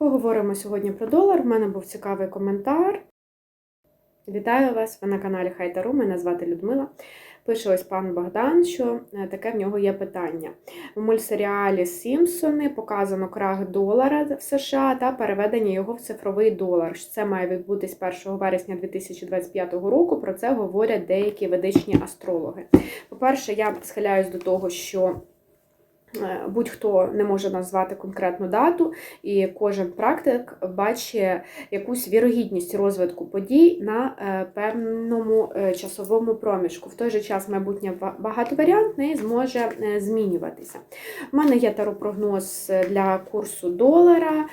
Поговоримо сьогодні про долар. У мене був цікавий коментар. Вітаю вас! Ви на каналі Хайтару. Мене звати Людмила. Пише ось пан Богдан, що е, таке в нього є питання. В мультсеріалі Сімпсони показано крах долара в США та переведення його в цифровий долар. Це має відбутись 1 вересня 2025 року. Про це говорять деякі ведичні астрологи. По-перше, я схиляюсь до того, що будь-хто не може назвати конкретну дату, і кожен практик бачить якусь вірогідність розвитку подій на е, певному е, часовому проміжку. В той же час майбутнє багатоваріантне зможе змінюватися. У мене є таропрогноз для курсу долара,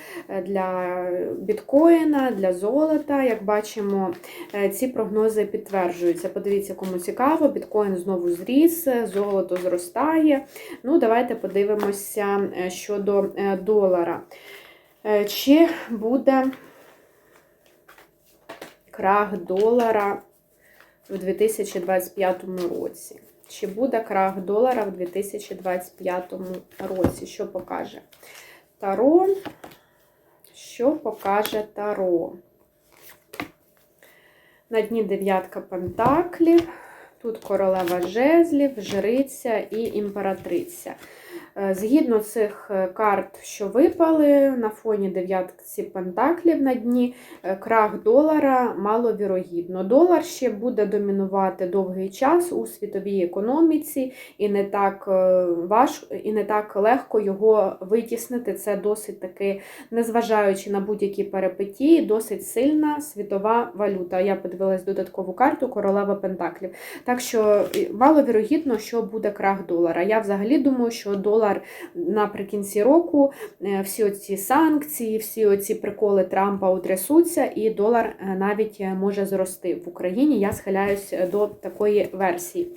для біткоїна, для золота. Як бачимо, ці прогнози підтверджуються. Подивіться, кому цікаво, біткоін знову зріс, золото зростає. Ну, давайте подивимося е, щодо е, долара. Е, чи буде крах долара в 2025 році? Чи буде крах долара в 2025 році? Що покаже Таро? Що покаже Таро? На дні дев'ятка пентаклів. Тут королева жезлів, жриця і імператриця. Е, згідно цих е, карт, що випали, на фоні дев'ятці пентаклів на дні, е, крах долара маловірогідно. Долар ще буде домінувати довгий час у світовій економіці, і не так важко, і не так легко його витіснити. Це досить таки, незважаючи на будь-які перипетії, досить сильна світова валюта. Я подивилась додаткову карту королева Пентаклів. Так що маловірогідно, що буде крах долара. Я взагалі думаю, що долар долар наприкінці року. Е, всі оці санкції, всі оці приколи Трампа утрясуться, і долар е, навіть е, може зрости в Україні. Я схиляюсь до такої версії.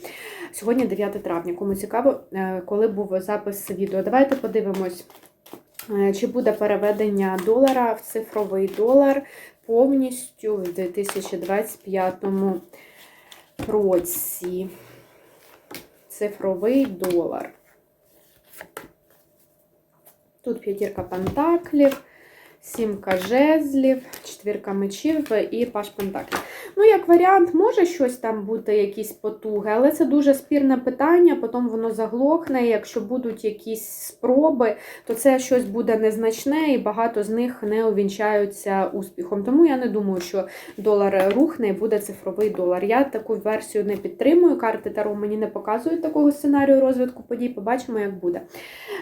Сьогодні 9 травня. Кому цікаво, коли був запис відео. Давайте подивимось. Чи буде переведення долара в цифровий долар повністю в 2025 році? Цифровий долар. Тут п'ятірка пентаклів, сімка жезлів, четвірка мечів і паш пентаклів. Ну, як варіант, може щось там бути, якісь потуги, але це дуже спірне питання, потім воно заглохне. Якщо будуть якісь спроби, то це щось буде незначне і багато з них не увінчаються успіхом. Тому я не думаю, що долар рухне і буде цифровий долар. Я таку версію не підтримую. Карти Таро мені не показують такого сценарію розвитку подій. Побачимо, як буде.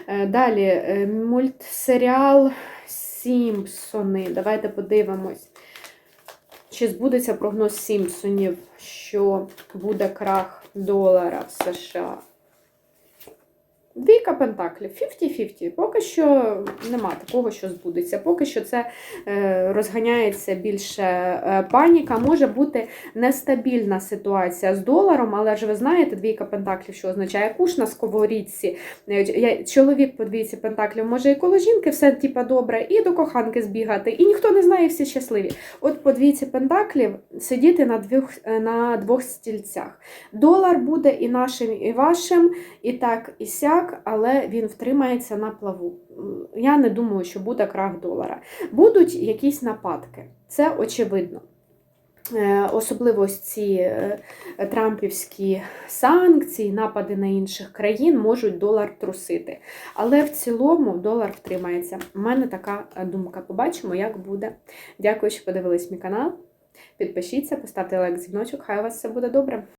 Е, далі е, мультсеріал Сімпсони. Давайте подивимось. Чи збудеться прогноз Сімпсонів, що буде крах долара в США? Двійка Пентаклів, 50-50. Поки що нема такого, що збудеться. Поки що це е, розганяється більше е, паніка. Може бути нестабільна ситуація з доларом, але ж ви знаєте, двійка Пентаклів, що означає куш на сковорідці. Е, чоловік по двійці Пентаклів може і коло жінки все типа добре, і до коханки збігати. І ніхто не знає, всі щасливі. От по двійці Пентаклів сидіти на двох, на двох стільцях. Долар буде і нашим, і вашим, і так, і сяк але він втримається на плаву. Я не думаю, що буде крах долара. Будуть якісь нападки, це очевидно. Е, особливо ці е, трампівські санкції, напади на інших країн можуть долар трусити. Але в цілому долар втримається. У мене така думка. Побачимо, як буде. Дякую, що подивились мій канал. Підпишіться, поставте лайк, дзвіночок, хай у вас все буде добре.